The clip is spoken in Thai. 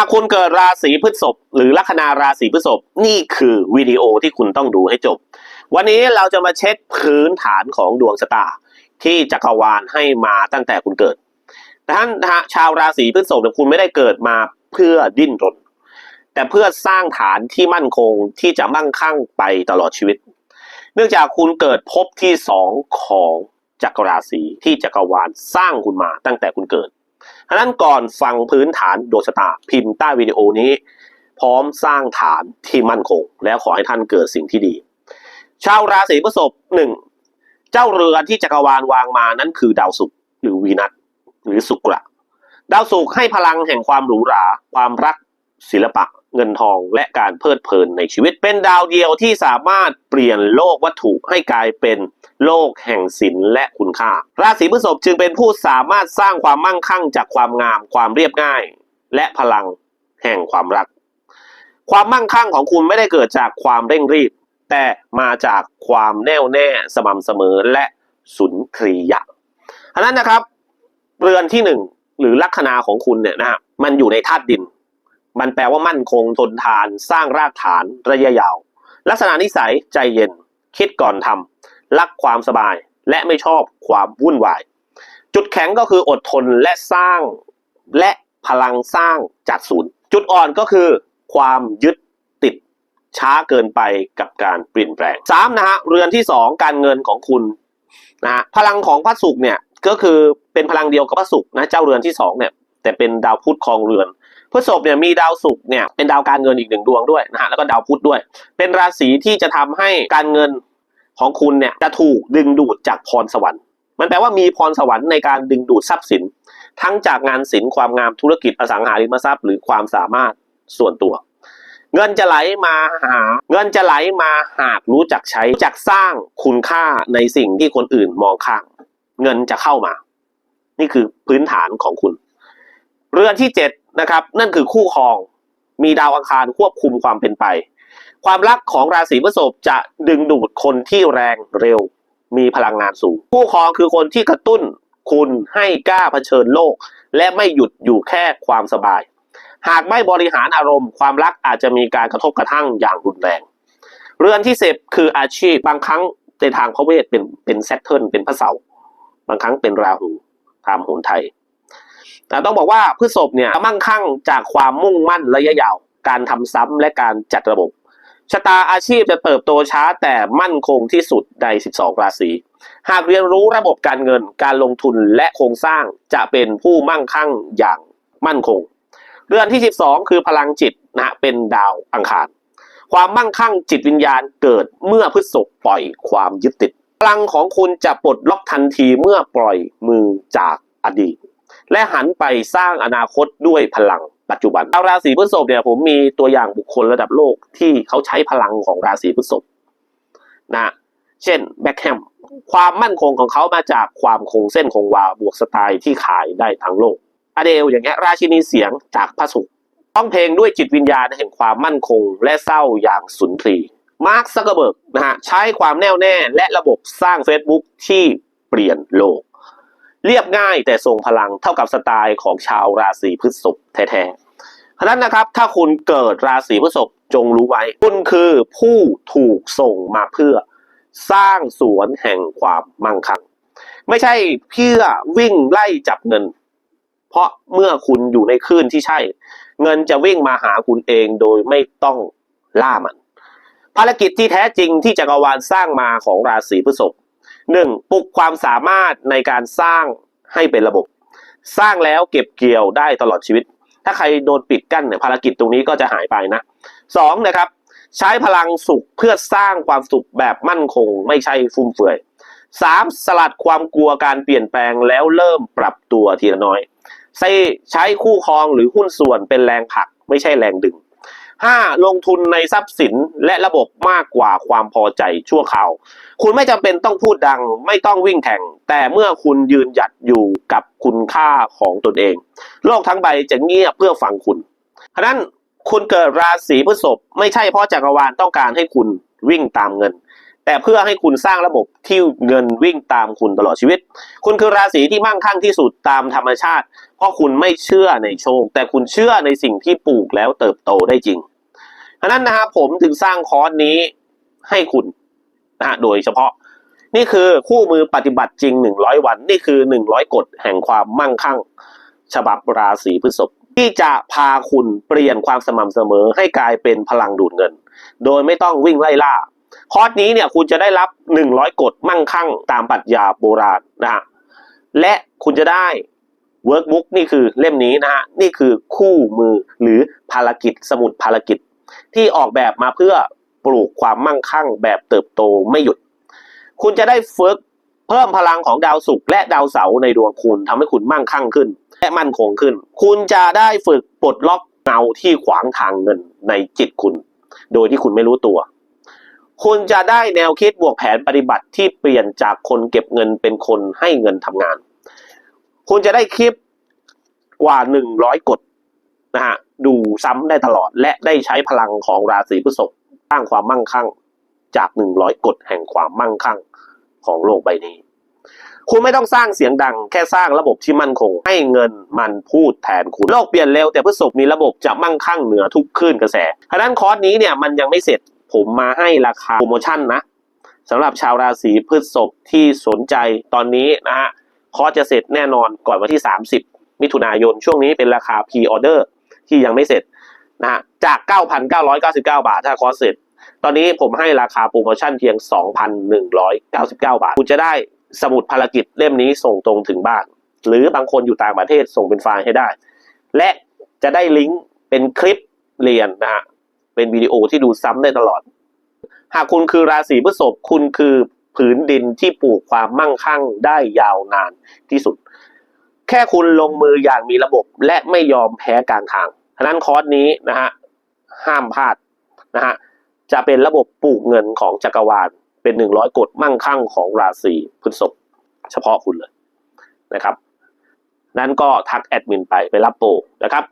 ถ้าคุณเกิดราศีพฤษภหรือลัคนาราศีพฤษภนี่คือวิดีโอที่คุณต้องดูให้จบ วันนี้เราจะมาเช็คพื้นฐานของดวงชะตา ที่จักรวาลให้มาตั้งแต่คุณเกิดดังนั้นะฮะชาวราศีพฤษภเนี่ยคุณไม่ได้เกิดมาเพื่อดิ้นรน แต่เพื่อสร้างฐานที่มั่นคงที่จะมั่งคั่งไปตลอดชีวิต เนื่องจากคุณเกิดภพที่สองของจักรราศีที่จักรวาลสร้างคุณมาตั้งแต่คุณเกิด ฉะนั้นก่อนฟังพื้นฐานดวงชะตาพิมพ์ใต้วิดีโอนี้ พร้อมสร้างฐานที่มั่นคง แล้วขอให้ท่านเกิดสิ่งที่ดี ชาวราศีพฤษภหนึ่งเจ้าเรือนที่จักรวาลวางมานั้นคือดาวศุกร์หรือวีนัสหรือสุกระดาวศุกร์ให้พลังแห่งความหรูหรา ความรักศิลปะ เงินทองและการเพลิดเพลินในชีวิตเป็นดาวเดียวที่สามารถเปลี่ยนโลกวัตถุให้กลายเป็นโลกแห่งศิลป์และคุณค่า ราศีพฤษภจึงเป็นผู้สามารถสร้างความมั่งคั่งจากความงามความเรียบง่าย และพลังแห่งความรัก ความมั่งคั่งของคุณไม่ได้เกิดจากความเร่งรีบ แต่มาจากความแน่วแน่สม่ำเสมอและสุนทรียะอันนั้นนะครับเรือนที่หนึ่งหรือลัคนาของคุณเนี่ยนะฮะมันอยู่ในธาตุดิน มันแปลว่ามั่นคงทนทาน สร้างรากฐานระยะยาว ลักษณะนิสัยใจเย็น คิดก่อนทำรักความสบายและไม่ชอบความวุ่นวาย จุดแข็งก็คืออดทนและสร้างและพลังสร้างจากศูนย์ จุดอ่อนก็คือความยึดติดช้าเกินไปกับการเปลี่ยนแปลงสามนะฮะเรือนที่สองการเงินของคุณนะฮะพลังของพระศุกร์เนี่ยก็คือเป็นพลังเดียวกับพระศุกร์นะเจ้าเรือนที่สองเนี่ยแต่เป็นดาวพุธครองเรือน พฤษภเนี่ยมีดาวศุกร์เนี่ยเป็นดาวการเงินอีกหนึ่งดวงด้วยนะฮะแล้วก็ดาวพุธด้วย เป็นราศีที่จะทำให้การเงินของคุณเนี่ยจะถูกดึงดูดจากพรสวรรค์ มันแปลว่ามีพรสวรรค์ในการดึงดูดทรัพย์สิน ทั้งจากงานศิลป์ความงามธุรกิจอสังหาริมทรัพย์ หรือความสามารถส่วนตัว เงินจะไหลมาหา เงินจะไหลมาหากรู้จักใช้รู้จักสร้างคุณค่าในสิ่งที่คนอื่นมองข้ามเงินจะเข้ามา นี่คือพื้นฐานของคุณ เรือนที่เจ็ด นะครับ นั่นคือคู่ครอง มีดาวอังคารควบคุมความเป็นไป ความรักของราศีพฤษภจะดึงดูดคนที่แรงเร็ว มีพลังงานสูง คู่ครองคือคนที่กระตุ้นคุณให้กล้าเผชิญโลก และไม่หยุดอยู่แค่ความสบาย หากไม่บริหารอารมณ์ ความรักอาจจะมีการกระทบกระทั่งอย่างรุนแรง เรือนที่เสิบคืออาชีพบางครั้งในทางพระเวทเป็นเป็นแซตเทิลเป็นพระเสาร์บางครั้งเป็นราหูตามโหนไทย แต่ต้องบอกว่าพฤษภเนี่ยมั่งคั่งจากความมุ่งมั่นระยะยาว การทำซ้ำและการจัดระบบชะตาอาชีพจะเติบโตช้าแต่มั่นคงที่สุดใน 12 ราศี หากเรียนรู้ระบบการเงิน การลงทุนและโครงสร้างจะเป็นผู้มั่งคั่งอย่างมั่นคง เรือนที่ 12 คือพลังจิตนะฮะเป็นดาวอังคาร ความมั่งคั่งจิตวิญญาณเกิดเมื่อพฤษภปล่อยความยึดติด พลังของคุณจะปลดล็อกทันทีเมื่อปล่อยมือจากอดีต และหันไปสร้างอนาคตด้วยพลังปัจจุบันชาราศีพฤษภเนี่ยผมมีตัวอย่างบุคคลระดับโลกที่เขาใช้พลังของราศีพฤษภนะเช่นแบ็คแฮมความมั่นคงของเขามาจากความคงเส้นคงวาบวกสไตล์ที่ขายได้ทั้งโลกอเดลอย่างเงี้ยราชินีเสียงจากพระศุกร์ต้องเพลงด้วยจิตวิญญาณแห่งความมั่นคงและเศร้าอย่างสุนทรีมาร์คซักเกอร์เบิร์กนะฮะใช้ความแน่วแน่และระบบสร้าง Facebook ที่เปลี่ยนโลก เรียบง่ายแต่ทรงพลังเท่ากับสไตล์ของชาวราศีพฤษภแท้ๆเพราะนั้นนะครับ ถ้าคุณเกิดราศีพฤษภจงรู้ไว้ คุณคือผู้ถูกส่งมาเพื่อสร้างสวนแห่งความมั่งคั่ง ไม่ใช่เพื่อวิ่งไล่จับเงิน เพราะเมื่อคุณอยู่ในคลื่นที่ใช่ เงินจะวิ่งมาหาคุณเองโดยไม่ต้องล่ามัน ภารกิจที่แท้จริงที่จักรวาลสร้างมาของราศีพฤษภ หนึ่งปลุกความสามารถในการสร้างให้เป็นระบบ สร้างแล้วเก็บเกี่ยวได้ตลอดชีวิต ถ้าใครโดนปิดกั้นเนี่ยภารกิจตรงนี้ก็จะหายไปนะสองนะครับใช้พลังสุขเพื่อสร้างความสุขแบบมั่นคง ไม่ใช่ฟุ่มเฟือยสามสลัดความกลัวการเปลี่ยนแปลงแล้วเริ่มปรับตัวทีละน้อยใช้คู่ครองหรือหุ้นส่วนเป็นแรงผลักไม่ใช่แรงดึง ห้าลงทุนในทรัพย์สินและระบบมากกว่าความพอใจชั่วคราว คุณไม่จำเป็นต้องพูดดัง ไม่ต้องวิ่งแข่ง แต่เมื่อคุณยืนหยัดอยู่กับคุณค่าของตนเอง โลกทั้งใบจะเงียบเพื่อฟังคุณฉะนั้นคุณเกิดราศีพฤษภไม่ใช่เพราะจักรวาลต้องการให้คุณวิ่งตามเงิน แต่เพื่อให้คุณสร้างระบบที่เงินวิ่งตามคุณตลอดชีวิต คุณคือราศีที่มั่งคั่งที่สุดตามธรรมชาติ เพราะคุณไม่เชื่อในโชค แต่คุณเชื่อในสิ่งที่ปลูกแล้วเติบโตได้จริง ฉะนั้นนะครับผมถึงสร้างคอร์สนี้ให้คุณนะฮะโดยเฉพาะ นี่คือคู่มือปฏิบัติจริง 100 วัน นี่คือ 100 กฎแห่งความมั่งคั่ง ฉบับราศีพฤษภที่จะพาคุณเปลี่ยนความสม่ำเสมอให้กลายเป็นพลังดูดเงิน โดยไม่ต้องวิ่งไล่ล่า คอร์สนี้เนี่ยคุณจะได้รับ 100 กฎมั่งคั่ง ตามปรัชญาโบราณนะฮะและคุณจะได้เวิร์กบุ๊กนี่คือเล่มนี้นะฮะนี่คือคู่มือหรือภารกิจสมุดภารกิจ ที่ออกแบบมาเพื่อปลูกความมั่งคั่งแบบเติบโตไม่หยุด คุณจะได้ฝึกเพิ่มพลังของดาวศุกร์และดาวเสาร์ในดวงคุณทำให้คุณมั่งคั่งขึ้น และมั่นคงขึ้น คุณจะได้ฝึกปลดล็อกเงาที่ขวางทางเงินในจิตคุณ โดยที่คุณไม่รู้ตัว คุณจะได้แนวคิดบวกแผนปฏิบัติที่เปลี่ยนจากคนเก็บเงินเป็นคนให้เงินทำงาน คุณจะได้คลิปกว่าหนึ่งร้อยกฎ นะฮะดูซ้ำได้ตลอดและได้ใช้พลังของราศีพฤษภสร้างความมั่งคั่งจากหนึ่งร้อยกฎแห่งความมั่งคั่งของโลกใบนี้ คุณไม่ต้องสร้างเสียงดัง แค่สร้างระบบที่มั่นคง ให้เงินมันพูดแทนคุณโลกเปลี่ยนเร็วแต่พฤษภมีระบบจะมั่งคั่งเหนือทุกคลื่นกระแสฉะนั้นคอร์สนี้เนี่ยมันยังไม่เสร็จผมมาให้ราคาโปรโมชั่นนะสำหรับชาวราศีพฤษภที่สนใจตอนนี้นะฮะคอร์สจะเสร็จแน่นอนก่อนวันที่ 30 มิถุนายนช่วงนี้เป็นราคา p ีออเดอร์ ที่ยังไม่เสร็จนะฮะจาก 9,999 บาทถ้าคอร์สเสร็จ ตอนนี้ผมให้ราคาโปรโมชั่นเพียง 2,199 บาท คุณจะได้สมุดภารกิจเล่มนี้ส่งตรงถึงบ้าน หรือบางคนอยู่ต่างประเทศส่งเป็นไฟล์ให้ได้ และจะได้ลิงก์เป็นคลิปเรียนนะฮะเป็นวิดีโอที่ดูซ้ำได้ตลอด หากคุณคือราศีพฤษภคุณคือผืนดินที่ปลูกความมั่งคั่งได้ยาวนานที่สุด แค่คุณลงมืออย่างมีระบบและไม่ยอมแพ้กลางทาง ทนั้นคอร์สนี้นะฮะห้ามพลาดนะฮะจะเป็นระบบปลูกเงินของจักรวาลเป็นหนึ่งร้อยกฎมั่งคั่งของราศีพฤษภเฉพาะคุณเลยนะครับ นั้นก็ทักแอดมินไปไปรับโปรนะครับ